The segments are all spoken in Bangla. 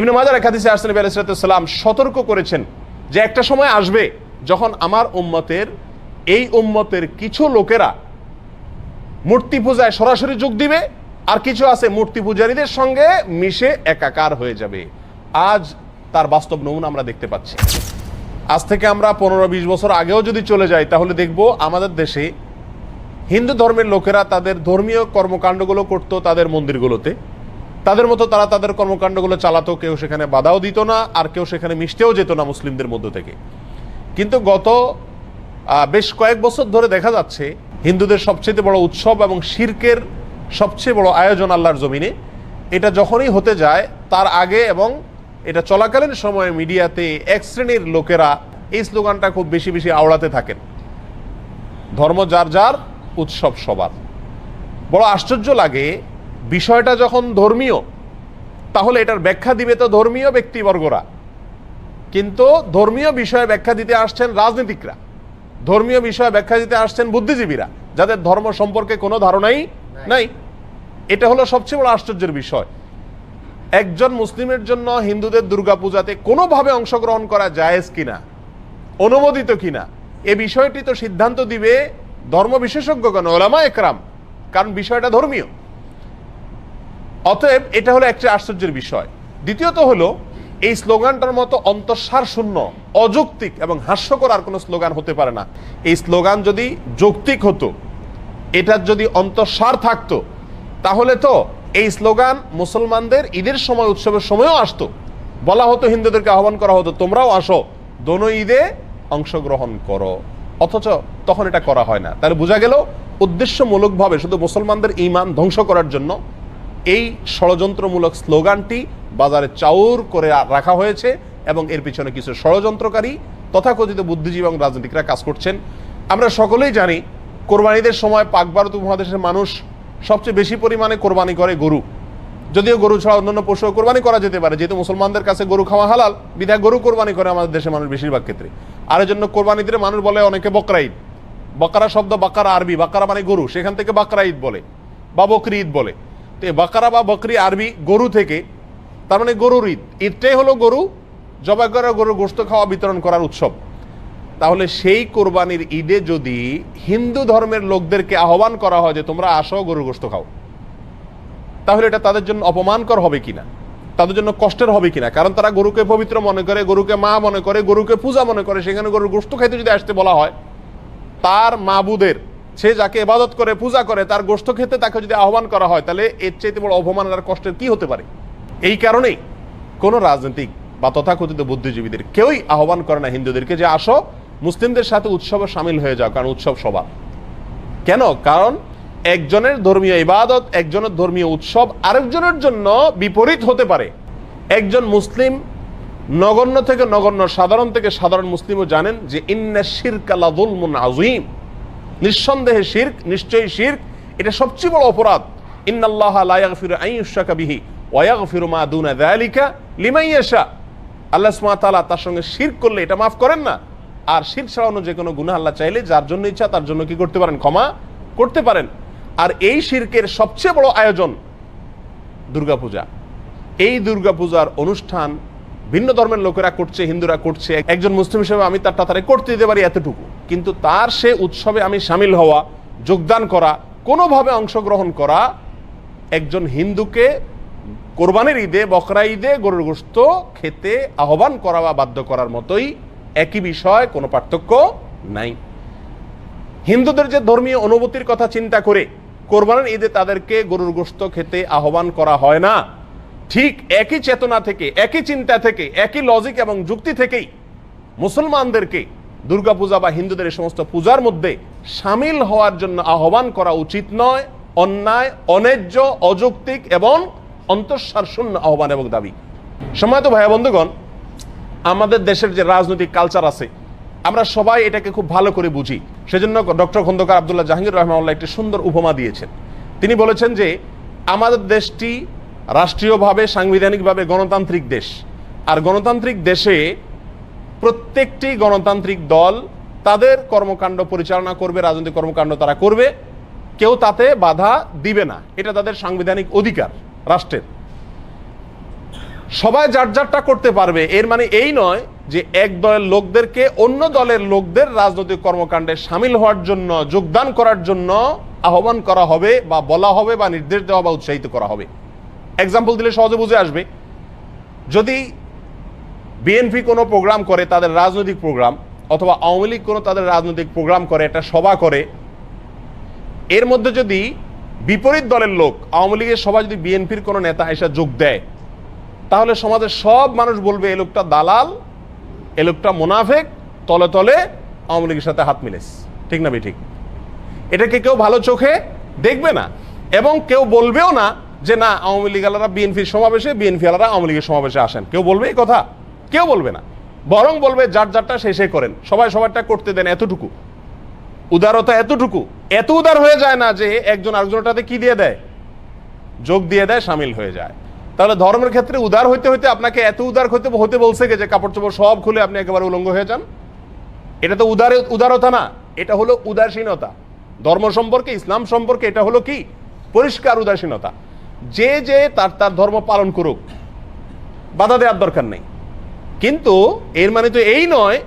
ইবনে মাজার একাদিসে আসলে আলাইসালাম সতর্ক করেছেন যে একটা সময় আসবে যখন আমার উম্মতের, এই উম্মতের কিছু লোকেরা মূর্তি পূজায় সরাসরি যোগ দিবে আর কিছু আছে মূর্তি পূজারীদের সঙ্গে মিশে একাকার হয়ে যাবে। আজ তার বাস্তব নমুনা আমরা দেখতে পাচ্ছি। আজ থেকে আমরা পনেরো বিশ বছর আগেও যদি চলে যাই, তাহলে দেখব আমাদের দেশে হিন্দু ধর্মের লোকেরা তাদের ধর্মীয় কর্মকাণ্ডগুলো করত তাদের মন্দিরগুলোতে। তাদের মতো তারা তাদের কর্মকাণ্ডগুলো চালাতো, কেউ সেখানে বাধাও দিত না, আর কেউ সেখানে মিশতেও যেত না মুসলিমদের মধ্য থেকে। কিন্তু গত বেশ কয়েক বছর ধরে দেখা যাচ্ছে, হিন্দুদের সবচেয়ে বড় উৎসব এবং শির্কের সবচেয়ে বড় আয়োজন আল্লাহর জমিনে। এটা যখনই হতে যায়, তার আগে এবং এটা চলাকালীন সময়ে মিডিয়াতে এক শ্রেণির লোকেরা এই স্লোগানটা খুব বেশি বেশি আওড়াতে থাকেন। ধর্ম যার যার, উৎসব সবার। বড় আশ্চর্য লাগে বিষয়টা যখন ধর্মীয় তাহলে এটার ব্যাখ্যা দিবে তো ধর্মীয় ব্যক্তিবর্গরা। কিন্তু ধর্মীয় বিষয়ে ব্যাখ্যা দিতে আসছেন রাজনীতিকরা। ধর্মীয় বিষয়ে ব্যাখ্যা দিতে আসছেন বুদ্ধিজীবীরা যাদের ধর্ম সম্পর্কে কোনো ধারণাই নাই। এটা হলো সবচেয়ে বড় আশ্চর্যের বিষয়। একজন মুসলিমের জন্য হিন্দুদের দুর্গাপূজাতে কোনোভাবে অংশগ্রহণ করা জায়েজ কিনা অনুমোদিত কিনা এ বিষয়টি তো সিদ্ধান্ত দিবে ধর্ম বিশেষজ্ঞগণ ওলামা একরাম কারণ বিষয়টা ধর্মীয়। অতএব এটা হলো একটা আশ্চর্যের বিষয়। দ্বিতীয়ত হলো, এই স্লোগানটার মতো অন্তঃসার শূন্য, অযৌক্তিক এবং হাস্যকর আর কোনো স্লোগান হতে পারে না। এই স্লোগান যদি যৌক্তিক হতো, এটার যদি অন্তঃসার থাকতো, তাহলে তো এই স্লোগান মুসলমানদের ঈদের সময়, উৎসবের সময়ও আসতো। বলা হতো, হিন্দুদেরকে আহ্বান করা হতো, তোমরাও আসো, দোনো ঈদে অংশগ্রহণ করো। অথচ তখন এটা করা হয় না। তাহলে বোঝা গেল, উদ্দেশ্যমূলকভাবে শুধু মুসলমানদের ইমান ধ্বংস করার জন্য এই ষড়যন্ত্রমূলক স্লোগানটি বাজারে চাউর করে রাখা হয়েছে এবং এর পিছনে কিছু ষড়যন্ত্রকারী, তথাকথিত বুদ্ধিজীবী এবং রাজনীতিকরা কাজ করছেন। আমরা সকলেই জানি, কোরবানিদের সময় পাক ভারত উপমহাদেশের মানুষ সবচেয়ে বেশি পরিমাণে কোরবানি করে গরু। যদিও গরু ছাড়া অন্যান্য পশু কোরবানি করা যেতে পারে, যেহেতু মুসলমানদের কাছে গরু খাওয়া হালাল, বিধায় গরু কোরবানি করে আমাদের দেশের মানুষ বেশিরভাগ ক্ষেত্রে। আর জন্য কোরবানি মানুষ বলে অনেকে বকরা ঈদ। বকরা শব্দ বাকারা আরবি, বাকারা মানে গরু, সেখান থেকে বাকরা ঈদ বলে, বা বকরি ঈদ বলে। তো বাকারা বা বকরি আরবি গরু থেকে, তার মানে গরুর ঈদ ঈদটাই হলো গরু জবাই করা গরুর গোস্ত খাওয়া বিতরণ করার উৎসব। তাহলে সেই কোরবানির ঈদে যদি হিন্দু ধর্মের লোকদেরকে আহ্বান করা হয় যে, তোমরা আসো, গরুর গোস্ত খাও। তাহলে এটা তাদের জন্য অপমানকর হবে কিনা? তাদের জন্য কষ্টের হবে কিনা? কারণ তারা গরুকে পবিত্র মনে করে, গরুকে মা মনে করে, গরুকে পূজা মনে করে, সেখানে গরুর গোস্ত খাইতে যদি আসতে বলা হয়, তার মাবুদের সে যাকে ইবাদত করে, পূজা করে, তার গোষ্ঠ খেতে তাকে যদি আহ্বান করা হয়, তাহলে এর চাইতে বড় অপমান আর কষ্টের কি হতে পারে? এই কারণেই কোনো রাজনৈতিক বা তথাকথিত বুদ্ধিজীবীদের কেউই আহ্বান করে না হিন্দুদেরকে যে আসো, মুসলিমদের সাথে উৎসবে সামিল হয়ে যাও, কারণ উৎসব সবার। কেন? কারণ একজনের ধর্মীয় ইবাদত, একজনের ধর্মীয় উৎসব আরেকজনের জন্য বিপরীত হতে পারে। একজন মুসলিম নগণ্য থেকে নগণ্য, সাধারণ থেকে সাধারণ মুসলিমও জানেন যে, ইন্না শিরক আলাদুলমুন আযীম। নিঃসন্দেহে শির্ক, নিশ্চয়ই শির্ক, এটা সবচেয়ে বড় অপরাধ। ইন্নাল্লাহ লা ইয়াগফিরু আন ইউশরাকা বিহি ওয়া ইয়াগফিরু মা দুনা যালিকা লিমান ইয়াশা। আল্লাহ ওয়া তাআলা তার সঙ্গে শিরক করলে এটা মাফ করেন না। আর শিরক ছাড়ানো যে কোনো গুনাহ আল্লাহ চাইলে যার জন্য ইচ্ছা তার জন্য কি করতে পারেন? ক্ষমা করতে পারেন। আর এই শিরকের সবচেয়ে বড় আয়োজন দুর্গাপূজা। এই দুর্গাপূজার অনুষ্ঠান ভিন্ন ধর্মের লোকেরা করছে, হিন্দুরা করছে। একজন মুসলিম হিসেবে আমি তার তাড়াতাড়ি করতে দিতে পারি এতটুকু। কিন্তু তার সে উৎসবে আমি সামিল হওয়া, যোগদান করা, কোনোভাবে অংশগ্রহণ করা একজন হিন্দুকে কোরবানির ঈদে, বকরা ঈদে গরুর গোস্ত খেতে আহ্বান করা বা বাধ্য করার মতোই একই বিষয়, কোনো পার্থক্য নাই। হিন্দুদের যে ধর্মীয় অনুভূতির কথা চিন্তা করে কোরবানির ঈদে তাদেরকে গরুর গোস্ত খেতে আহ্বান করা হয় না, ঠিক একই চেতনা থেকে, একই চিন্তা থেকে, একই লজিক এবং যুক্তি থেকেই মুসলমানদেরকে দুর্গাপূজা বা হিন্দুদের এই সমস্ত পূজার মধ্যে সামিল হওয়ার জন্য আহ্বান করা উচিত নয়, অন্যায়, অন্যায্য, অযৌক্তিক এবং অন্তঃসার শূন্য আহ্বান এবং দাবি। সময়ত ভাইয়া বন্ধুগণ, আমাদের দেশের যে রাজনৈতিক কালচার আছে, আমরা সবাই এটাকে খুব ভালো করে বুঝি। সেজন্য ডক্টর খন্দকার আবদুল্লাহ জাহাঙ্গীর রহমাউল্লাহ একটি সুন্দর উপমা দিয়েছেন। তিনি বলেছেন যে, আমাদের দেশটি রাষ্ট্রীয়ভাবে, সাংবিধানিকভাবে গণতান্ত্রিক দেশ। আর গণতান্ত্রিক দেশে প্রত্যেকটি গণতান্ত্রিক দল তাদের কর্মকাণ্ড পরিচালনা করবে, রাজনৈতিক কর্মকাণ্ড তারা করবে। কেউ তাতে বাধা দিবে না। এটা তাদের সাংবিধানিক অধিকার, রাষ্ট্রের। সবাই যার যারটা করতে পারবে, এর মানে এই নয় যে এক দলের লোকদেরকে অন্য দলের লোকদের রাজনৈতিক কর্মকাণ্ডে সামিল হওয়ার জন্য, যোগদান করার জন্য আহ্বান করা হবে বা বলা হবে বা নির্দেশ দেওয়া বা উৎসাহিত করা হবে। এক্সাম্পল দিলে সহজে বুঝে আসবে। যদি বিএনপি কোনো প্রোগ্রাম করে, তাদের রাজনৈতিক প্রোগ্রাম, অথবা আওয়ামী লীগ কোনো তাদের রাজনৈতিক প্রোগ্রাম করে, একটা সভা করে, এর মধ্যে যদি বিপরীত দলের লোক, আওয়ামী লীগের সভা যদি বিএনপির কোনো নেতা এসে যোগ দেয়, তাহলে সমাজের সব মানুষ বলবে, এ লোকটা দালাল, এ লোকটা মোনাফেক, তলে তলে আওয়ামী লীগের সাথে হাত মিলেস ঠিক না ঠিক এটাকে কেউ ভালো চোখে দেখবে না? এবং কেউ বলবেও না যে, না, আওয়ামী লীগ আলারা বিএনপির সমাবেশে বিএনপি আলারা আওয়ামী লীগের সমাবেশে আসেন। কেউ বলবে এই কথা? কেউ বলবে না। বরং বলবে যার যারটা শেষে করেন। সবাই সবারটা করতে দেন এতটুকু। উদারতা এতটুকু। এত উদার হয়ে যায় না যে একজন আরেকজনটাতে কি দিয়ে দেয়? যোগ দিয়ে দেয়, সামিল হয়ে যায়। তাহলে ধর্মের ক্ষেত্রে উদার হইতে হইতে আপনাকে এত উদার হইতে হতে বলছে যে কাপড় চোপড় সব খুলে আপনি একেবারে উলঙ্গ হয়ে যান? এটা তো উদার, উদারতা না। এটা হলো উদাসীনতা। ধর্ম সম্পর্কে, ইসলাম সম্পর্কে এটা হলো কি? পরিষ্কার উদাসীনতা। যে যে তার তার ধর্ম পালন করুক। বাধা দেওয়ার দরকার নেই। কিন্তু এর মানে তো এই নয়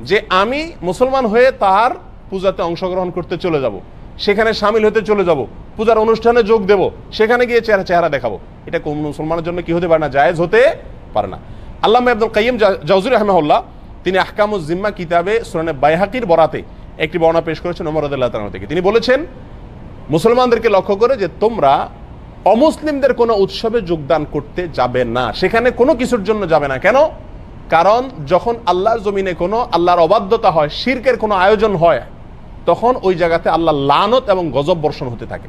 যে আমি মুসলমান হয়ে তার পূজাতে অংশগ্রহণ করতে চলে যাব। সেখানে সামিল হতে চলে যাব। পূজার অনুষ্ঠানে যোগ দেব। সেখানে গিয়ে চেহারা চেহারা দেখাবো। এটা কোন মুসলমানের জন্য কি হতে পারে না? জায়েজ হতে পারে না। আল্লাহ আব্দুল কাইম জাউজুর রহমাউল্লাহ তিনি আহকামুজ জিম্মা কিতাবে সুরানে বাইহাকির বরাতে একটি বর্ণনা পেশ করেছেন ওমর রদুল্লাহ তাআলা থেকে। তিনি বলেছেন, মুসলমানদেরকে লক্ষ্য করে যে তোমরা অমুসলিমদের কোনো উৎসবে যোগদান করতে যাবে না। সেখানে কোনো কিছুর জন্য যাবে না। কেন? কারণ যখন আল্লাহর জমিনে কোনো আল্লাহর অবাধ্যতা হয়, শিরকের কোনো আয়োজন হয়, তখন ওই জায়গাতে আল্লাহ লানত এবং গজব বর্ষণ হতে থাকে।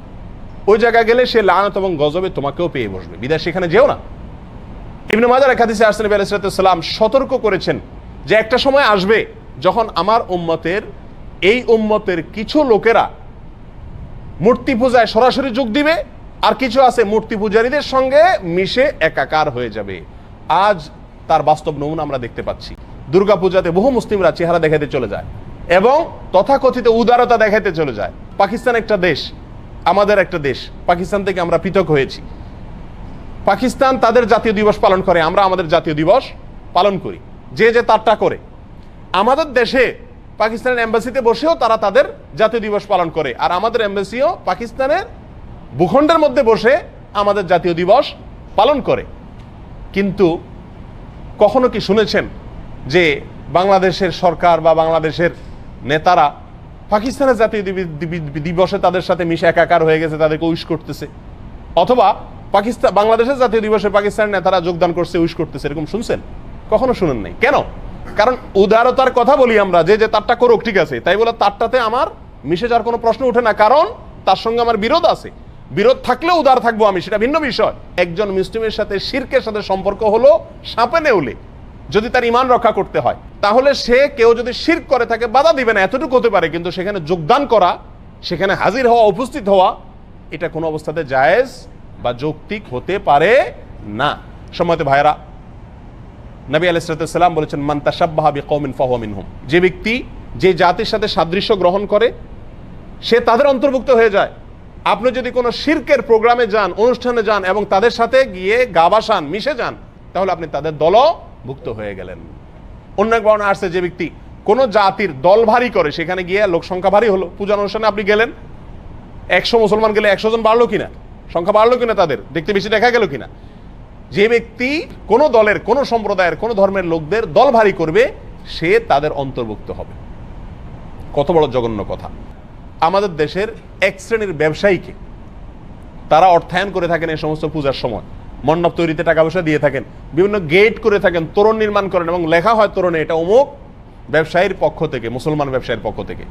ওই জায়গায় গেলে সে লানত এবং গজবে তোমাকেও পেয়ে বসবে। বিদায়, সেখানে যেও না। ইবনে মাজার একাদিসে আসলাম আলাইসালাম সতর্ক করেছেন যে একটা সময় আসবে যখন আমার উম্মতের, এই উম্মতের কিছু লোকেরা মূর্তি পূজায় সরাসরি যোগ দিবে, আর কিছু আছে মূর্তি পূজারীদের সঙ্গে মিশে একাকার হয়ে যাবে। আজ তার বাস্তব নমুনা আমরা দেখতে পাচ্ছি। দুর্গা পূজাতে বহু মুসলিমরা চেহারা দেখাতে চলে যায় এবং তথাকথিত উদারতা দেখাতে চলে যায়। পাকিস্তান একটা দেশ, আমাদের একটা দেশ, পাকিস্তান থেকে আমরা পৃথক হয়েছি। পাকিস্তান তাদের জাতীয় দিবস পালন করে, আমরা আমাদের জাতীয় দিবস পালন করি। যে যে তারটা করে। আমাদের দেশে পাকিস্তানের এম্বাসিতে বসেও তারা তাদের জাতীয় দিবস পালন করে। আর আমাদের এম্বাসিও পাকিস্তানের ভূখণ্ডের মধ্যে বসে আমাদের জাতীয় দিবস পালন করে। কিন্তু কখনো কি শুনেছেন যে বাংলাদেশের সরকার বা বাংলাদেশের নেতারা পাকিস্তানের জাতীয় দিবি- দিবি- দিবসে তাদের সাথে মিশে একাকার হয়ে গেছে, তাদেরকে উইশ করতেছে? অথবা পাকিস্তান বাংলাদেশের জাতীয় দিবসে পাকিস্তানের নেতারা যোগদান করছে, উইশ করতেছে, এরকম শুনছেন? কখনো শুনেন নাই। কেন? কারণ উদারতার কথা বলি আমরা, যে যে তারটা করুক, ঠিক আছে, তাই বলে তারটাতে আমার মিশে যাওয়ার কোনো প্রশ্ন ওঠে না, কারণ তার সঙ্গে আমার বিরোধ আছে। বিরোধ থাকলেও উদার থাকব আমি, সেটা ভিন্ন বিষয়। একজন মুসলিমের সাথে শিরকের সাথে সম্পর্ক হলো সাপে নেউলে, যদি তার ইমান রক্ষা করতে হয়। তাহলে সে কেউ যদি শির করে, তাকে বাধা দিবে না, এতটুকু হতে পারে, কিন্তু সেখানে যোগদান করা, সেখানে হাজির হওয়া, উপস্থিত হওয়া, এটা কোনো অবস্থাতে জায়েজ বা যৌক্তিক হতে পারে না। সময়তে ভাইরা নবী আলাইসালাম বলেছেন, মান তাসাব্বাহা বিকৌমিন ফাহুয়া মিনহুম। যে ব্যক্তি যে জাতির সাথে সাদৃশ্য গ্রহণ করে, সে তাদের অন্তর্ভুক্ত হয়ে যায়। আপনি যদি কোনো শিরকের প্রোগ্রামে যান, অনুষ্ঠানে যান এবং তাদের সাথে গিয়ে গা বাসান মিশে যান, তাহলে আপনি তাদের দলভুক্ত হয়ে গেলেন। অন্য এক বর্ণনা আসছে যে ব্যক্তি কোনো জাতির দল ভারী করে, সেখানে গিয়ে লোক সংখ্যা ভারী হলো। পূজা অনুষ্ঠানে আপনি গেলেন, একশো মুসলমান গেলে একশো জন বাড়লো কিনা? সংখ্যা বাড়লো কিনা তাদের? দেখতে বেশি দেখা গেল কিনা? যে ব্যক্তি কোন দলের, কোন সম্প্রদায়ের, কোন ধর্মের লোকদের দল ভারী করবে, সে তাদের অন্তর্ভুক্ত হবে। কত বড় জঘন্য কথা। আমাদের দেশের এক শ্রেণির ব্যবসায়ীকে তারা অর্থায়ন করে থাকেন এই সমস্ত পূজার সময়। মণ্ডপ তৈরিতে টাকা পয়সা দিয়ে থাকেন, বিভিন্ন গেট করে থাকেন, তোরণ নির্মাণ করেন এবং লেখা হয় তোরণে এটা অমুক ব্যবসায়ীর পক্ষ থেকে, মুসলমান ব্যবসায়ীর পক্ষ থেকে।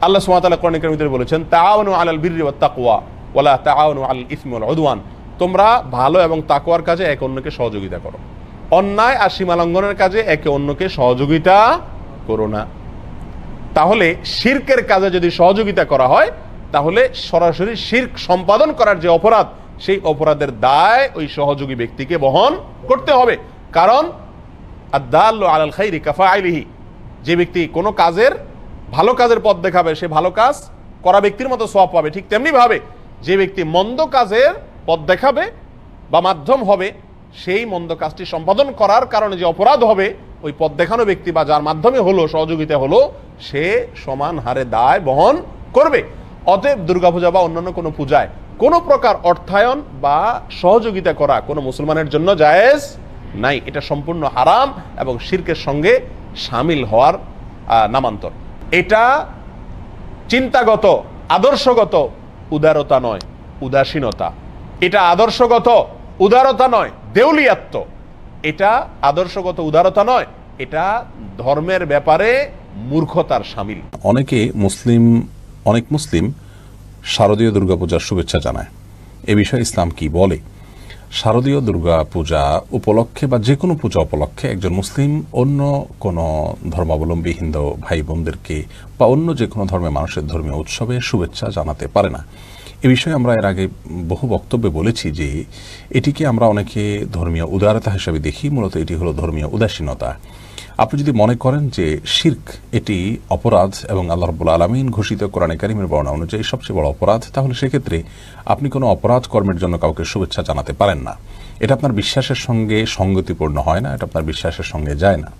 আল্লাহ সুমাতাল্লাহ কোরআনিকের ভিতরে বলেছেন, তাআওয়ানু আলাল বিররি ওয়াত তাকওয়া ওয়ালা তাআওয়ানু আলাল ইসমি ওয়াল উদওয়ান। তোমরা ভালো এবং তাকওয়ার কাজে এক অন্যকে সহযোগিতা করো। অন্যায় আর সীমালঙ্ঘনের কাজে একে অন্যকে সহযোগিতা করো না। তাহলে শির্কের কাজে যদি সহযোগিতা করা হয়, তাহলে সরাসরি শির্ক সম্পাদন করার যে অপরাধ, সেই অপরাধের দায় ওই সহযোগী ব্যক্তিকে বহন করতে হবে। কারণ আলাল যে ব্যক্তি কোনো কাজের, ভালো কাজের পথ দেখাবে, সে ভালো কাজ করা ব্যক্তির মতো সব পাবে। ঠিক তেমনি ভাবে যে ব্যক্তি মন্দ কাজের পথ দেখাবে বা মাধ্যম হবে, সেই মন্দ কাজটি সম্পাদন করার কারণে যে অপরাধ হবে ওই পথ দেখানো ব্যক্তি বা যার মাধ্যমে হলো, সহযোগিতা হলো, সে সমান হারে দায় বহন করবে। অতএব দুর্গাপূজা বা অন্যান্য কোনো পূজায় কোনো প্রকার অর্থায়ন বা সহযোগিতা করা কোনো মুসলমানের জন্য জায়েজ নাই। এটা সম্পূর্ণ হারাম এবং শির্কের সঙ্গে সামিল হওয়ার নামান্তর। এটা চিন্তাগত, আদর্শগত উদারতা নয়, উদাসীনতা। এটা আদর্শগত, উদারতা নয় দেউলিয়াত্ম এটা আদর্শগত উদারতা নয়, এটা ধর্মের ব্যাপারে মূর্খতার সামিল। অনেকে মুসলিম, অনেক মুসলিম শারদীয় দুর্গাপূজার শুভেচ্ছা জানায়। এ বিষয়ে ইসলাম কি বলে? শারদীয় দুর্গা পূজা উপলক্ষে বা যে কোনো পূজা উপলক্ষে একজন মুসলিম অন্য কোনো ধর্মাবলম্বী হিন্দু ভাই বোনদেরকে বা অন্য যে কোনো ধর্মের মানুষের ধর্মীয় উৎসবে শুভেচ্ছা জানাতে পারে না। এ বিষয়ে আমরা এর আগে বহু বক্তব্যে বলেছি যে এটিকে আমরা অনেকে ধর্মীয় উদারতা হিসেবে দেখি, মূলত এটি হলো ধর্মীয় উদাসীনতা। আপনি যদি মনে করেন যে শির্ক এটি অপরাধ এবং আল্লাহ রব্বুল আলমিন ঘোষিত কোরআনে কারিমের বর্ণনা অনুযায়ী সবচেয়ে বড় অপরাধ, তাহলে সেক্ষেত্রে আপনি কোনো অপরাধ কর্মের জন্য কাউকে শুভেচ্ছা জানাতে পারেন না। এটা আপনার বিশ্বাসের সঙ্গে সঙ্গতিপূর্ণ হয় না, এটা আপনার বিশ্বাসের সঙ্গে যায় না।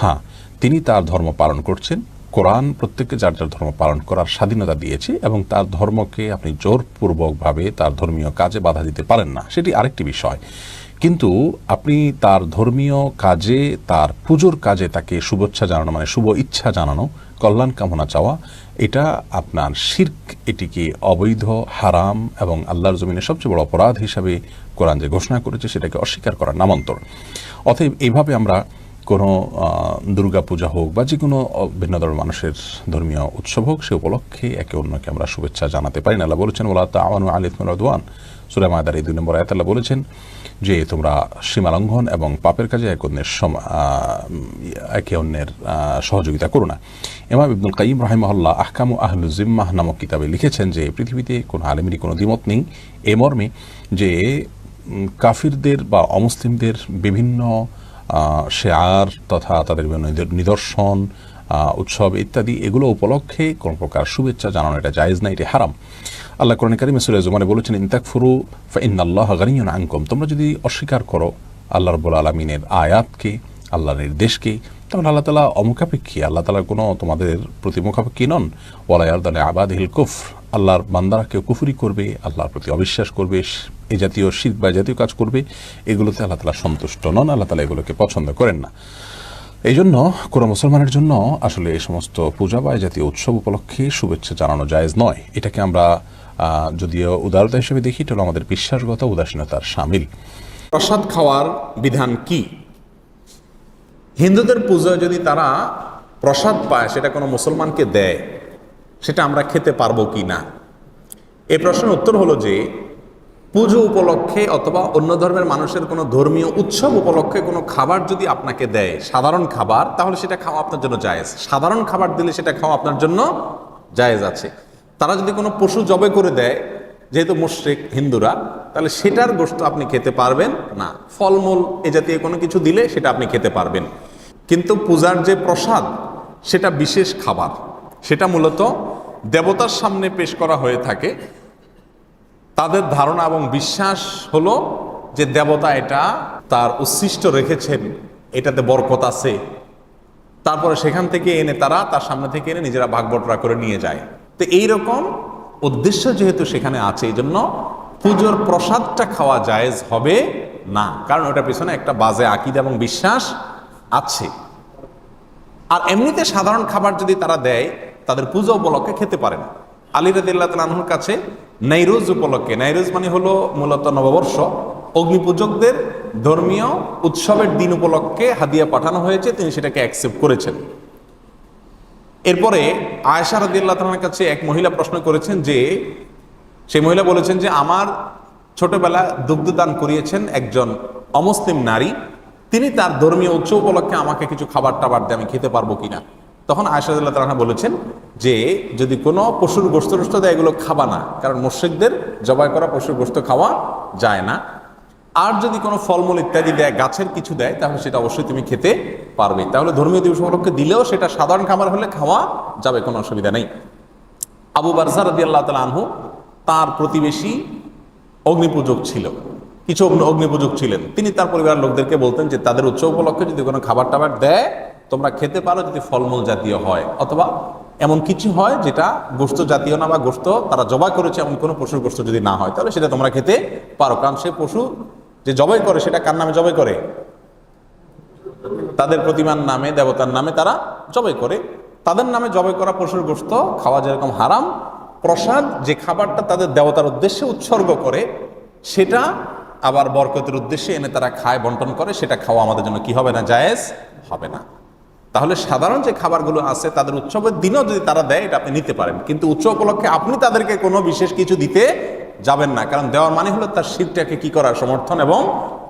হ্যাঁ তিনি তার ধর্ম পালন করছেন কোরআন প্রত্যেককে যার যার ধর্ম পালন করার স্বাধীনতা দিয়েছে এবং তার ধর্মকে আপনি জোরপূর্বকভাবে তার ধর্মীয় কাজে বাধা দিতে পারেন না, সেটি আরেকটি বিষয়। কিন্তু আপনি তার ধর্মীয় কাজে, তার পুজোর কাজে তাকে শুভেচ্ছা জানানো মানে শুভ ইচ্ছা জানানো, কল্যাণ কামনা চাওয়া, এটা আপনার শির্ক, এটিকে অবৈধ, হারাম এবং আল্লাহর জমিনে সবচেয়ে বড় অপরাধ হিসাবে কোরআন যে ঘোষণা করেছে সেটাকে অস্বীকার করার নামান্তর। অতএব এইভাবে আমরা কোনো দুর্গা পূজা হোক বা যে কোনো ভিন্ন ধর্মের মানুষের ধর্মীয় উৎসব হোক, সে উপলক্ষে একে অন্যকে আমরা শুভেচ্ছা জানাতে পারি না। আল্লাহ বলেছেন ওলা তাওয়ানু আলিথুন রদওয়ান সুরা মাদার এই দুই নম্বর আয়াতাল্লাহ বলেছেন যে, তোমরা সীমালঙ্ঘন এবং পাপের কাজে এক অন্যের একে অন্যের সহযোগিতা করো না। ইমাম ইবনুল কাইম রাহিমহল্লা আহকামু আহলু জিম্মাহ নামক কিতাবে লিখেছেন যে, পৃথিবীতে কোনো আলেমেরই কোনো দ্বিমত নেই এ মর্মে যে কাফিরদের বা অমুসলিমদের বিভিন্ন শেয়ার তথা তাদের বিভিন্ন নিদর্শন উৎসব ইত্যাদি এগুলো উপলক্ষে কোনো প্রকার শুভেচ্ছা জানানো এটা জায়েজ না, এটা হারাম। আল্লাহ কোরআন কারিম সুরে জুমানে বলেছেন ইনতাকফুরু ফাইনাল্লাহ গানিয়ন আঙ্কম তোমরা যদি অস্বীকার করো আল্লাহ রবুল আলমিনের আয়াতকে আল্লাহর নির্দেশকে তাহলে আল্লাহ তালা অমুখাপেক্ষী, আল্লাহ তালার কোনো তোমাদের প্রতি মুখাপেক্ষী নন। ওয়ালায়ার দালে আবাদ হিল কুফ আল্লাহর বান্দারা কেউ কুফুরি করবে, আল্লাহর প্রতি অবিশ্বাস করবে, এ জাতীয় শিখ বা জাতীয় কাজ করবে, এগুলোতে আল্লাহ তালা সন্তুষ্ট নন, আল্লাহ তালা এগুলোকে পছন্দ করেন না। এই জন্য কোনো মুসলমানের জন্য আসলে এই সমস্ত পূজা বা জাতীয় উৎসব উপলক্ষে শুভেচ্ছা জানানো জায়েজ নয়। এটাকে আমরা যদিও উদারতা হিসেবে দেখি, এটা আমাদের বিশ্বাসগত উদাসীনতার সামিল। প্রসাদ খাওয়ার বিধান কি? হিন্দুদের পুজোয় যদি তারা প্রসাদ পায়, সেটা কোনো মুসলমানকে দেয়, সেটা আমরা খেতে পারব কি না? এই প্রশ্নের উত্তর হলো যে, পুজো উপলক্ষে অথবা অন্য ধর্মের মানুষের কোনো ধর্মীয় উৎসব উপলক্ষে কোনো খাবার যদি আপনাকে দেয়, সাধারণ খাবার, তাহলে সেটা খাওয়া আপনার জন্য জায়েজ। সাধারণ খাবার দিলে সেটা খাওয়া আপনার জন্য জায়েজ আছে। তারা যদি কোনো পশু জবে করে দেয় যেহেতু মুশ্রিক হিন্দুরা, তাহলে সেটার গোস্ত আপনি খেতে পারবেন না। ফলমূল এ জাতীয় কোনো কিছু দিলে সেটা আপনি খেতে পারবেন। কিন্তু পূজার যে প্রসাদ, সেটা বিশেষ খাবার। সেটা মূলত দেবতার সামনে পেশ করা হয়ে থাকে। তাদের ধারণা এবং বিশ্বাস হলো যে দেবতা এটা তার উচ্ছিষ্ট রেখেছেন, এটাতে বরকত আছে। তারপরে সেখান থেকে এনে তারা তার সামনে থেকে এনে নিজেরা ভাগ বটরা করে নিয়ে যায়। তো এই রকম উদ্দেশ্য যেহেতু সেখানে আছে এই জন্য পুজোর প্রসাদটা খাওয়া জায়েজ হবে না। কারণ ওটার পিছনে একটা বাজে আকিদ এবং বিশ্বাস আছে। আর এমনিতে সাধারণ খাবার যদি তারা দেয়, তাদের পুজো উপলক্ষে খেতে পারে না। আলী তালাহুর কাছে নাইরোজ উপলক্ষে, নাইরোজ মানে হলো মূলত নববর্ষ, অগ্নিপূজকদের ধর্মীয় উৎসবের দিন উপলক্ষে হাদিয়া পাঠানো হয়েছে, তিনি সেটাকে অ্যাকসেপ্ট করেছেন। এরপরে আয়েশা রাদিল্লাহ তালার কাছে এক মহিলা প্রশ্ন করেছেন যে সেই মহিলা বলেছেন যে, আমার ছোটবেলা দুগ্ধদান করিয়েছেন একজন অমুসলিম নারী। তিনি তার ধর্মীয় উৎসব উপলক্ষে আমাকে কিছু খাবার টাবার দিয়ে আমি খেতে পারব কিনা? তখন আয়সাদুল্লাহ তালা বলেছেন যে, যদি কোনো পশুর গোস্ত টোস্ত দেয় এগুলো খাবা না। কারণ মুর্শিকদের জবাই করা পশুর গোস্ত খাওয়া যায় না। আর যদি কোনো ফলমূল ইত্যাদি দেয়, গাছের কিছু দেয়, তাহলে সেটা অবশ্যই তুমি খেতে পারবে। তাহলে ধর্মীয় দিবস উপলক্ষে দিলেও সেটা সাধারণ খাবার হলে খাওয়া যাবে, কোনো অসুবিধা নেই। আবু বারজা রদি আল্লাহ তালা আনহু তাঁর প্রতিবেশী অগ্নিপূজক ছিল। কিছু অগ্নি- অগ্নিপূজক ছিলেন। তিনি তার পরিবারের লোকদেরকে বলতেন যে, তাদের উৎসব উপলক্ষে যদি কোনো খাবার টাবার দেয়, তোমরা খেতে পারো যদি ফলমূল জাতীয় হয়। অথবা এমন কিছু হয় যেটা গোস্ত জাতীয় না বা গোস্ত তারা জবাই করেছে, এমন কোনো পশুর গোস্ত যদি না হয়, তাহলে সেটা তোমরা খেতে পারো। কারণ সে পশু যে জবাই করে, সেটা কার নামে জবাই করে? তাদের প্রতিমার নামে, দেবতার নামে তারা জবাই করে। তাদের নামে জবাই করা পশুর গোস্ত খাওয়া যেরকম হারাম, প্রসাদ, যে খাবারটা তাদের দেবতার উদ্দেশ্যে উৎসর্গ করে, সেটা আবার বরকতের উদ্দেশ্যে এনে তারা খায়, বন্টন করে, সেটা খাওয়া আমাদের জন্য কি হবে না? জায়েজ হবে না। তাহলে সাধারণ যে খাবারগুলো আছে, তাদের উৎসবের দিনও যদি তারা দেয়, এটা আপনি নিতে পারেন। কিন্তু উৎসব উপলক্ষে আপনি তাদেরকে কোনো বিশেষ কিছু দিতে যাবেন না। কারণ দেওয়ার মানে হলো তার শীতটাকে কি করা? সমর্থন এবং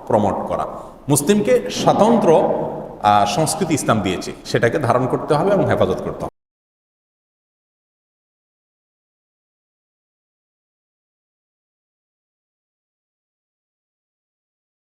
প্রমোট করা। মুসলিমকে স্বতন্ত্র সংস্কৃতি ইসলাম দিয়েছে। সেটাকে ধারণ করতে হবে এবং হেফাজত করতে হবে।